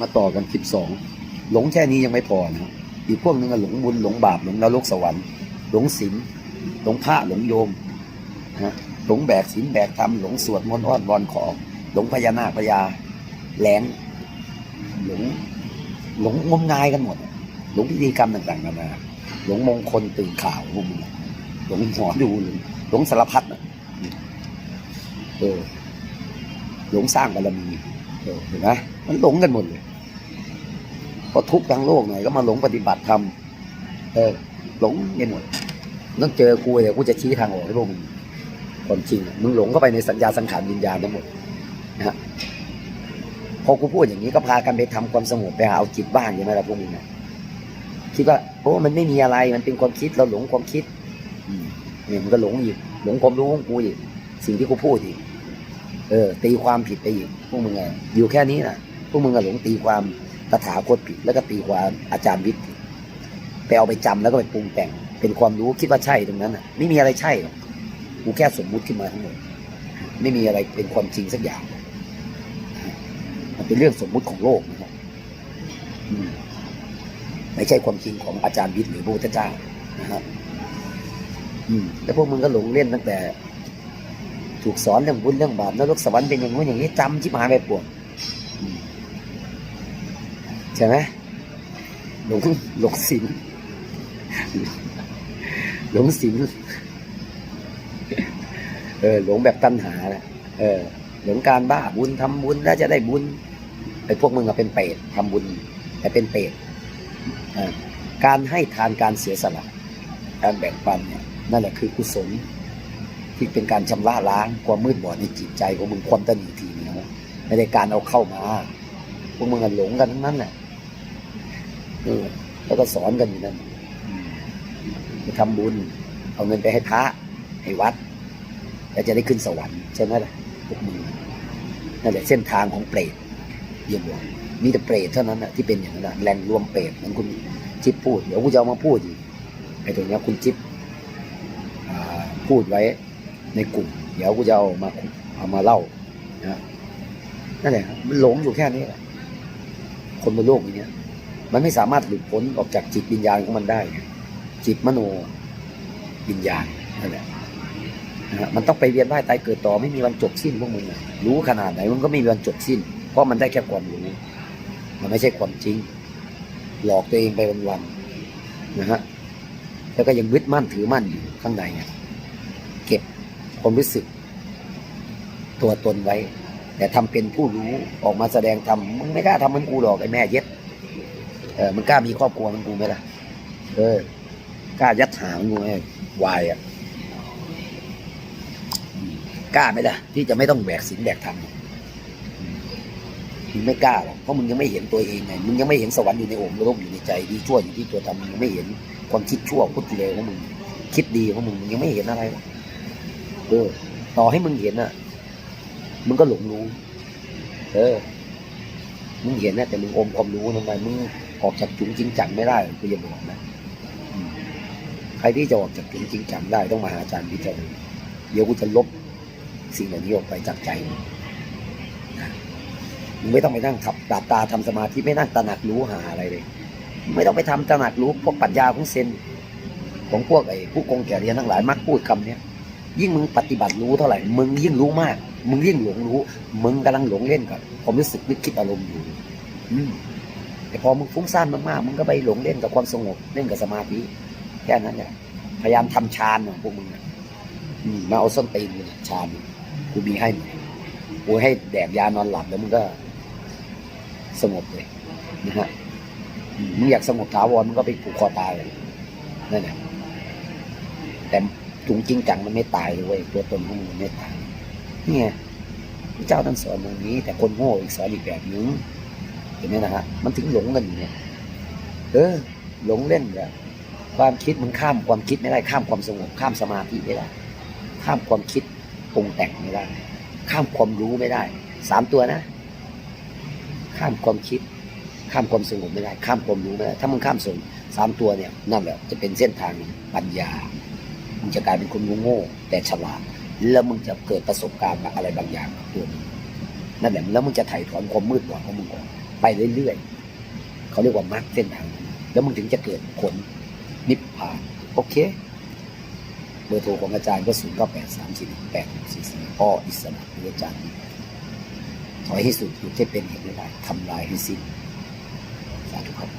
มาต่อกันคลิปสองหลงแค่นี้ยังไม่พอนะอีกพวกหนึงอะหลงบุญหลงบาปหลงนรกสวรรค์ หลงศีลหลงพระหลงโยมนะหลงแบกศีลแบกธรรมหลงสวดมนต์อ้อนวอนขอ หลงพญานาคพญาแหลงหลงหลงงมงายกันหมด หลงพิธีกรรมต่างๆนานาหลงมงคลตื่นข่าวพวกมึงหลงหมอดูหลงหลงสารพัดนะเออหลงสร้างบารมีเออเห็นไหมมันหลงกันหมดเลย พอทุกข์ทางโลกหน่อยก็มาหลงปฏิบัติธรรมเออหลงกันหมดต้องเจอกูเดี๋ยวกูจะชี้ทางออกให้พวกมึงความจริงมึงหลงเข้าไปในสัญญาสังขารวิญญาณทั้งหมดนะฮะพอกูพูดอย่างนี้ก็พากันไปทำความสงบไปหาเอาจิตบ้างใช่ไหมล่ะพวกมึงนะคิดว่าโอ้มันไม่มีอะไรมันเป็นความคิดเราหลงความคิดเนี่ยมันก็หลงอีกหลงความรู้ของกูอีกสิ่งที่กูพูดอีกเออ ตีความผิดไปอีกพวกมึงอะอยู่แค่นี้นะพวกมึงอะหลงตีความ ตถาคตผิดแล้วก็ตีความอาจารย์วิทย์ไปเอาไปจำแล้วก็ไปปรุงแต่ง เป็นความรู้คิดว่าใช่ตรงนั้นอะ ไม่มีอะไรใช่หรอกกูแค่สมมุติขึ้นมาทั้งหมดไม่มีอะไรเป็นความจริงสักอย่างมันเป็นเรื่องสมมุติของโลกนะครับไม่ใช่ความจริงของอาจารย์วิทย์หรือพระพุทธเจ้านะครับแล้วพวกมึงก็หลงเล่นตั้งแต่ ถูกสอนเรื่องบุญเรื่องบาปนรกสวรรค์เป็นอย่างนู้นอย่างนี้จำชิบหายไปปวด ใช่ไหมหลงหลงศีลหลงศีลเออหลงแบบตัณหานะเออหลงการบ้าบุญทำบุญแล้วจะได้บุญไอ้พวกมึงอะเป็นเปรตทำบุญ แต่เป็นเปรตการให้ทานการเสียสละการแบ่งปันเนี่ยนั่นแหละคือกุศลที่เป็นการชำระล้างความมืดบอดในจิตใจของมึงความตนีทีเหนียวไม่ได้การเอาเข้ามา พวกมึงกันหลงกันทั้งนั้นแหละ เออแล้วก็สอนกันอยู่นั่นไปทำบุญ เอาเงินไปให้พระให้วัดแล้วจะได้ขึ้นสวรรค์ใช่ไหมล่ะพวกมึงนั่นแหละเส้นทางของเปรตเยี่ยมเลยมีแต่เปรตเท่านั้นนะที่เป็นอย่างนั้นนะแหล่งรวมเปรตเหมือนคุณจิ๊บพูด เดี๋ยวกูจะเอามาพูดอีกไอ้ตรงเนี้ยคุณจิ๊บพูดไว้ในกลุ่ม เดี๋ยวกูจะเอามาเอามาเล่านะนั่นแหละมันหลงอยู่แค่นี้แหละคนบนโลกนี้ มันไม่สามารถหลุดพ้นออกจากจิตวิญญาณของมันได้ จิตมโนวิญญาณนั่นแหละมันต้องไปเวียนว่ายตายเกิดต่อไม่มีวันจบสิ้นพวกมึงรู้ขนาดไหนมันก็ไม่มีวันจบสิ้น เพราะมันได้แค่ความรู้มันไม่ใช่ความจริง หลอกตัวเองไปวันๆนะฮะแล้วก็ยังยึดมั่นถือมั่นอยู่ข้างในไงความรู้สึก ตัวตนไว้ แต่ทำเป็นผู้รู้ออกมาแสดงทำมึงไม่กล้าทำเหมันกูหรอกไอ้แม่เย็ด เออมึงกล้ามีครอบครัวมันกูไหมล่ะ เออกล้ายัดหางกูไอ้วายอะกล้าไหมล่ะ ที่จะไม่ต้องแบกศีลแบกธรรมมึงไม่กล้าหรอกเพราะมึงยังไม่เห็นตัวเองไงมึงยังไม่เห็นสวรรค์อยู่ในอกนรกอยู่ในใจดีชั่วอยู่ที่ตัวทำมึงยังไม่เห็นความคิดชั่วพุทธิเลวของมึงคิดดีของมึงมึงยังไม่เห็นอะไรเออต่อให้มึงเห็นอะมึงก็หลงรู้ เออ มึงเห็นนะแต่มึงอมความรู้ทำไมมึง ออกจากจุงจริงจังไม่ได้กูจะบอกนะใครที่จะออกจากจุงจริงจังได้ต้องมาหาอาจารย์พิจารณาเดี๋ยวกูจะลบสิ่งเหล่านี้ออกไปจากใจมึงไม่ต้องไปนั่งทับตาตาทำสมาธิไม่นั่งตระหนักรู้หาอะไรเลย ไม่ต้องไปทำตระหนักรู้พวกปรัชญาของเซนของพวกไอ้ผู้กงแก่เรียนทั้งหลายมักพูดคำเนี้ยยิ่งมึงปฏิบัติรู้เท่าไหร่ มึงยิ่งรู้มาก มึงยิ่งหลงรู้ มึงกำลังหลงเล่นกับความรู้สึกนึกคิดอารมณ์อยู่ อืม แต่พอมึงฟุ้งซ่านมากๆมึงก็ไปหลงเล่นกับความสงบเล่นกับสมาธิแค่นั้นแหละพยายามทำฌานของพวกมึงมาเอาส้นตีนฌานกูมีให้กูให้แดกยานอนหลับแล้วมึงก็สงบเลยนะฮะมึงอยากสงบถาวรมึงก็ไปผูกคอตายเลยนั่นแหละแต่จุงจริงจังมันไม่ตายเว้ยตัวตนของมันไม่ตายเนี่ไงพระเจ้าท่านสอนอย่างนี้ แต่คนโง่อีกสอนอีกแบบนึง เห็นไหมนะฮะมันถึงหลงกันอยู่เนี่ยเออ หลงเล่นแบบความคิดมันข้ามความคิดไม่ได้ข้ามความสงบข้ามสมาธิไม่ได้ข้ามความคิดปรุงแต่งไม่ได้ ข้ามความรู้ไม่ได้สามตัวนะ ข้ามความคิด ข้ามความสงบไม่ได้ ข้ามความรู้ไม่ได้ถ้ามึงข้ามส่วนสามตัวเนี่ยนั่นแหละจะเป็นเส้นทางปัญญามึงจะกลายเป็นคนโง่แต่ฉลาดแล้วมึงจะเกิดประสบการณ์อะไรบางอย่างกับตัวมึงนั่นแหละแล้วมึงจะไถ่ถอนความมืดบอดของมึงก่อน ไปเรื่อยๆเขาเรียกว่ามาร์กเส้นทาง แล้วมึงถึงจะเกิดผลนิพพาน โอเค เบอร์โทรของอาจารย์ก็ศูนย์เก้าแปดสามสี่แปดสี่สี่พ่ออิสระหรืออาจารย์ถอยให้สุดหยุดให้เป็นเห็นไม่ได้ทำลายให้สิ้นสาธุครับ